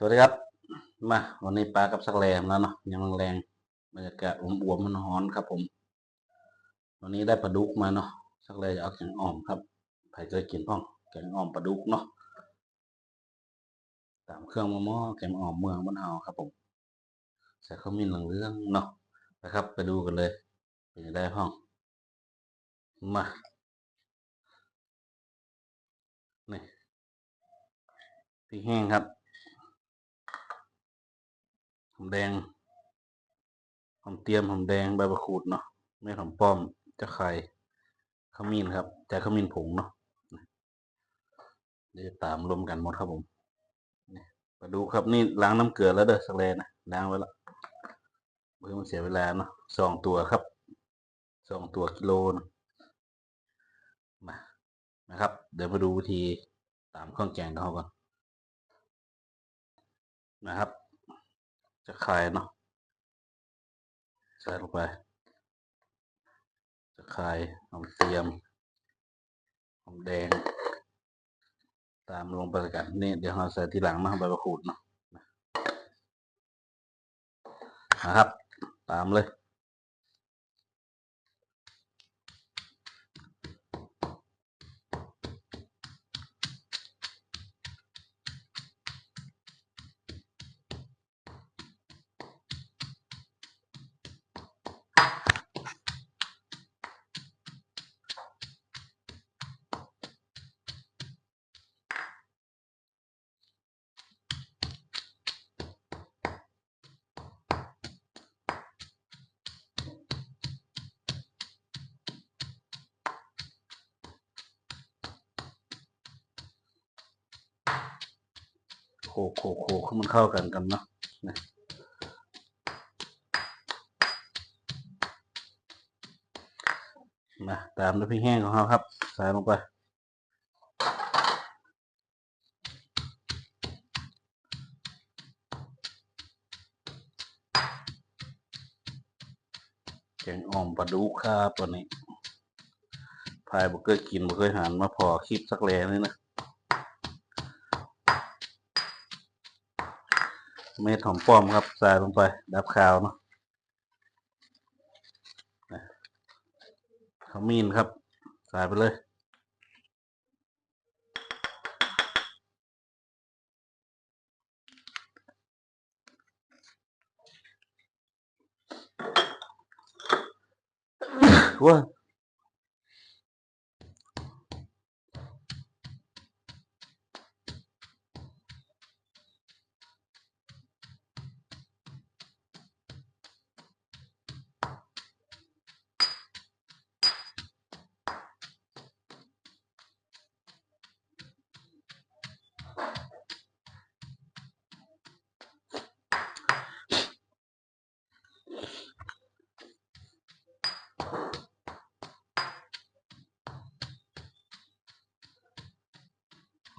สวัสดีครับ มาวันนี้ปลากับสักแรมแล้วเนาะยังแรงบรรยากาศอุ่มๆมันร้อนครับผม วันนี้ได้ปลาดุกมาเนาะสักแรจะเอาแกงอ่อมครับใครเคยกินพ้องแกงอ่อมปลาดุกเนาะตามเครื่องมะม่อแกงอ่อมเมืองบ้านเฮาครับผมใส่ข้าวมิ้นเหลืองเนาะนะครับ ไปดูกันเลยเป็นยังไงพ้องมานี่พริกแห้งครับ หอมแดงหอมเตรียมหอมแดงใบมะกรูดเนาะไม่หอมป้อมจะไข่ขมิ้นครับแต่ขมิ้นผงเนาะเดี๋ยวตามรวมกันหมดครับผมมาดูครับนี่ล้างน้ำเกลือแล้วเด้อสักแลนะล้างไว้ละเพื่อมันเสียเวลาเนาะสองตัวครับสองตัวกิโลนะมานะครับ เดี๋ยวมาดูวิธีตามเครื่องแกงกันเขาก่อนนะครับ จะคลายเนาะใส่ลงไป จะคลายหอมเตรียมหอมแดง ตามลงไปกันนี่เดี๋ยวเราใส่ทีหลังนะใบมะกรูดเนาะนะครับ ตามเลย โข กโขกโขกให้มันเข้ากันกันเนาะนะมาตามด้วยพริกแห้งของเราครับ ใส่ลงไปแกงอ่อมปลาดุกครับตัวนี้พายบ่เคยกินบ่เคยหันมาพอคลิปสักแลนี่นะ เม็ดหอมป้อมครับใส่ลงไป ดับคาวเนาะนะขมิ้นครับใส่ไปเลยว้า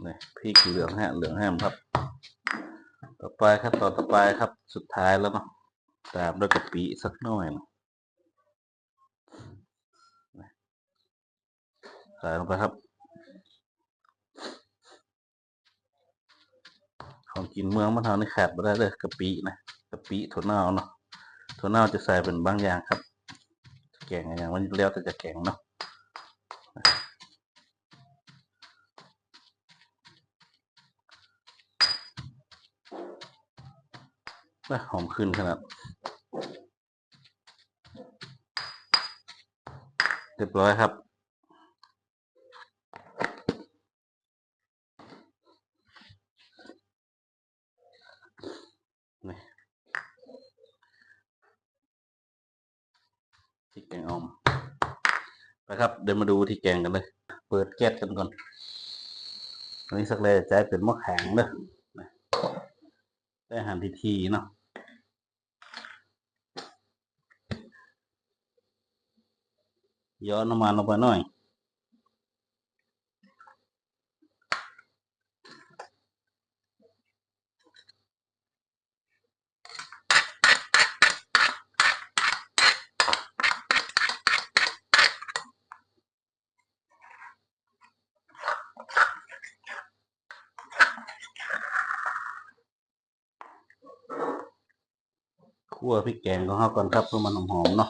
นี่พริกเหลืองแห้เหลืองแห้มครับ ต่อไปครับตอนต่อไปครับสุดท้ายแล้วเนาะตามด้วยกะปิสักหน่อยนะใส่ลงไปครับ ของกินเมืองมะนาวนี่ขาดไม่ได้เลยกะปินะกะปิถั่วเน่าเนาะถั่วเน่าจะใส่เป็นบางอย่างครับจะแกงไรอย่างมันแล้วแต่จะแกงเนาะ น่าหอมขึ้นขนาดเรียบร้อยครับ นี่ที่แกงออมไปครับ เดี๋ยวมาดูที่แกงกันเลย เปิดแก๊สกันก่อนอันนี้สักเลยจะให้เป็นม้อแข็งเด้อะได้อาหารทีทีเนาะ ย้อนน้ำมันลงไปหน่อยคั่วพริกแกงของเขาก่อนครับเพื่อมันหอมๆเนาะ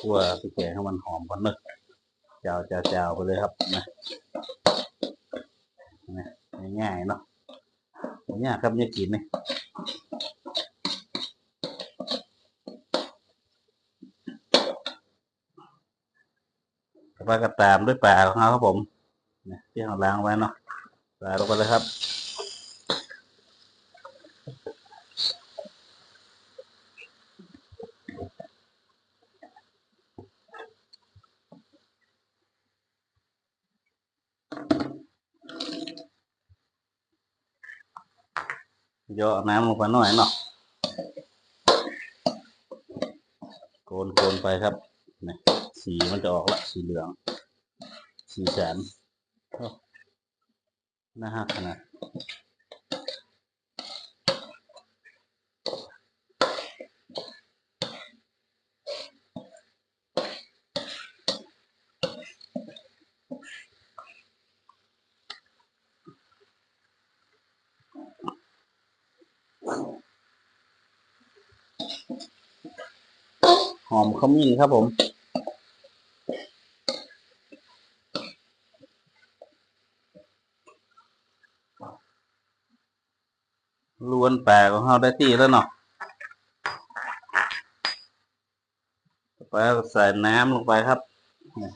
คั่วพริกแกงให้มันหอมก่อนเนอะเจ้าเจ้าเจ้าไปเลยครับนะนะง่ายๆเนาะง่ายครับเนี่ยกินนี่ต่อไปก็ตามด้วยปลาของเขาครับผมที่เราล้างไว้เนาะปลาลงไปเลยครับ เยอน้ำลงไปหน่อยเนาะโกนโกนไปครับนี่สีมันจะออกละสีเหลือง สีแสนน่าหักขนาด หอมขมิ้นครับผมล้วนแปลของเราได้ที่แล้วเนาะไปใส่น้ำลงไปครับเนี่ย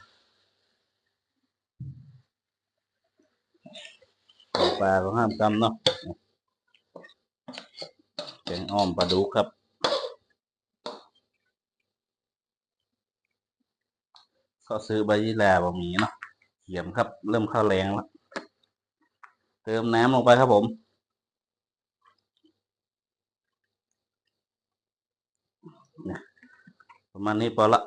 ปลาของห้ามกำเนาะแกงอ้อมปลาดุกครับ ก็ซื้อใบยี่แลบะหมี่เนาะเขียมครับ เริ่มเข้าแรงแล้ว เติมน้ำลงไปครับผมเนี่ยประมาณนี้พอละ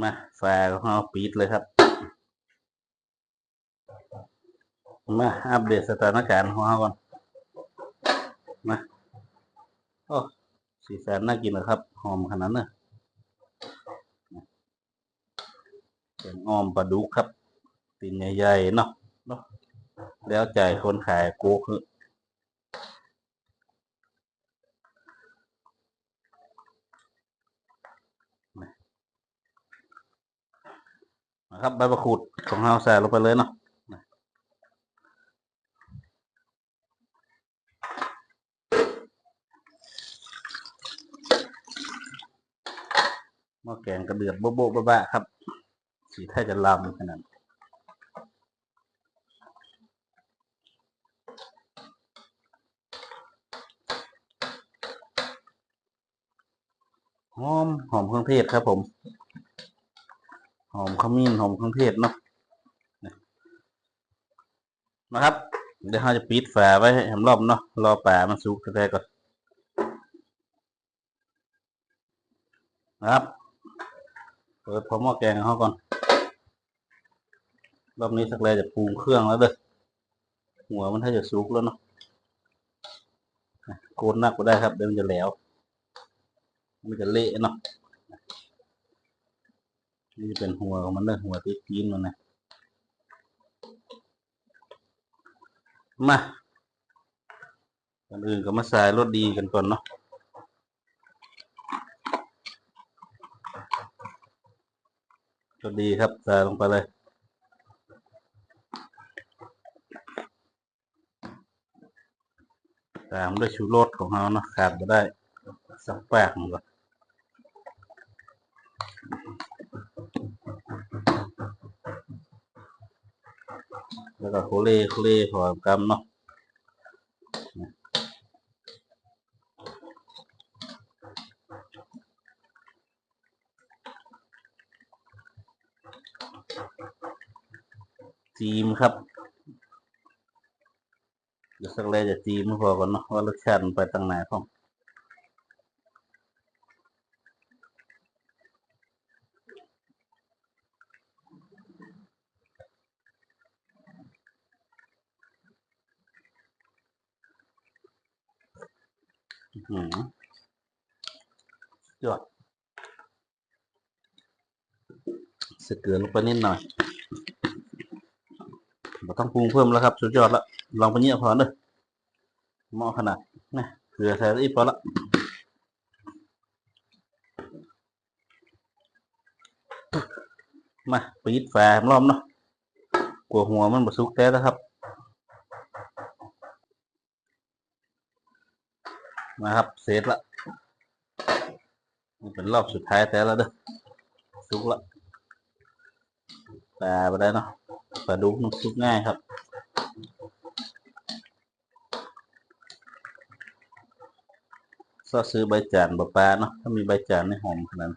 มาแฟร์ของเราปิดเลยครับ มาอัปเดตสถานการณ์ของเราก่อน มา โอ้ สีแสนน่ากินนะครับ หอมขนาดนั้นนะเป็นอ้อมปลาดุกครับตีนใหญ่ๆเนาะเนาะแล้วใจคนขายโกคือนะครับใบมะกรูดของเราใส่ลงไปเลยเนาะ หม้อแกงกระเดือดโบ๊ะโบ๊ะบ้าครับ สีแทบจะลำขนาดหอมหอมเครื่องเทศครับผม หอมขมิ้นหอมเครื่องเทศเนาะนะครับ เดี๋ยวเราจะปิดฝาไว้ให้รอบเนาะรอปลามันสุกแท้ๆก่อนนะครับ เปิดพอหม้อแกงเขาก่อน รอบนี้สักแลจะปรุงเครื่องแล้วเด้อหัวมันถ้าจะสุกแล้วเนาะโกนนักก็ได้ครับเดี๋ยวมันจะแหลวมันจะเละเนาะนี่เป็นหัวของมันเลยหัวที่กินมันนะมาก่อนอื่นก็มาใส่รสดีกันก่อนเนาะ รสดีครับใส่ลงไปเลย ตามด้วยชูรสของเรานะขาดไม่ได้ สักแปกหนึ่งก่อนแล้วก็โคเล่โคเล่พอมกันเนาะ ทีมครับเดี๋ยวสักแรกจะทีมพอก่อนเนาะว่ารสชาติไปตั้งไหนของอืมยอดสเกลือลงไปนิดหน่อย ราต้องปรุงเพิ่มแล้วครับ สุดยอดละลองไปเนี้ยพอเด้อเหมาะขนาดนะเกลือใส่อีกพอละมาปิดแฟมรอบเนาะกลัวหัวมันบสุกแท้นะครับ มาครับเสร็จละนี่เป็นรอบสุดท้ายแต่แล้วเด้อสุกละปลาไปได้เนาะ ปลาดุกมันสุกง่ายครับ ก็ซื้อใบจานบปลาเนาะถ้ามีใบจานในหอมขนาดนั้น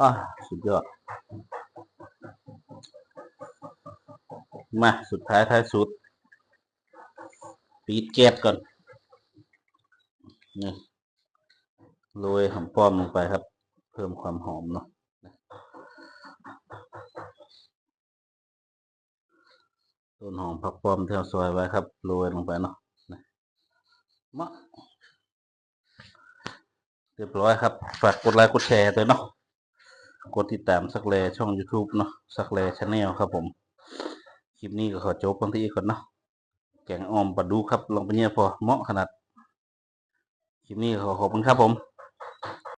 อ่าสุดยอด มา สุดท้ายท้ายสุด ปีดแก๊สก่อนนี่โรยหอมป้อมลงไปครับ เพิ่มความหอมเนาะต้นหอมผักป้อมที่เราซอยไว้ครับโรยลงไปเนาะมะเรียบร้อยครับ ฝากกดไลค์กดแชร์ด้วยเนาะกดติดตามสักแลช่อง YouTube เนาะสักแลชาแนลครับผม คลิปนี้ก็ขอจบกันที่ก่อนเนาะ แกงอ่อมปลาดูครับ ลองไปเนี่ยพอเหมาะขนาดคลิปนี้ขอขอบคุณครับผม